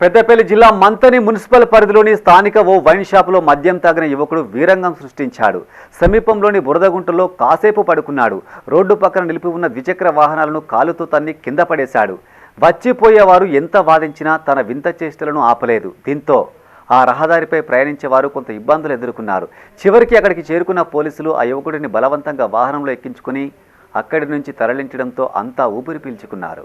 పెద్దపల్లి జిల్లా మంతని మున్సిపల్ పరిధిలోని స్థానిక ఓ వైన్ షాపులో మద్యం తాగిన యువకుడు వీరంగం సృష్టించాడు. సమీపంలోని బురదగుంటలో కాసేపు పడుకున్నాడు. రోడ్డు పక్కన నిలిపి ఉన్న ద్విచక్ర వాహనాలను కాలుతో తన్ని కింద పడేశాడు. వచ్చిపోయేవారు ఎంత వాదించినా తన వింత చేష్టలను ఆపలేదు. దీంతో ఆ రహదారిపై ప్రయాణించేవారు కొంత ఇబ్బందులు ఎదుర్కొన్నారు. చివరికి అక్కడికి చేరుకున్న పోలీసులు ఆ యువకుడిని బలవంతంగా వాహనంలో ఎక్కించుకుని అక్కడి నుంచి తరలించడంతో అంతా ఊపిరి పీల్చుకున్నారు.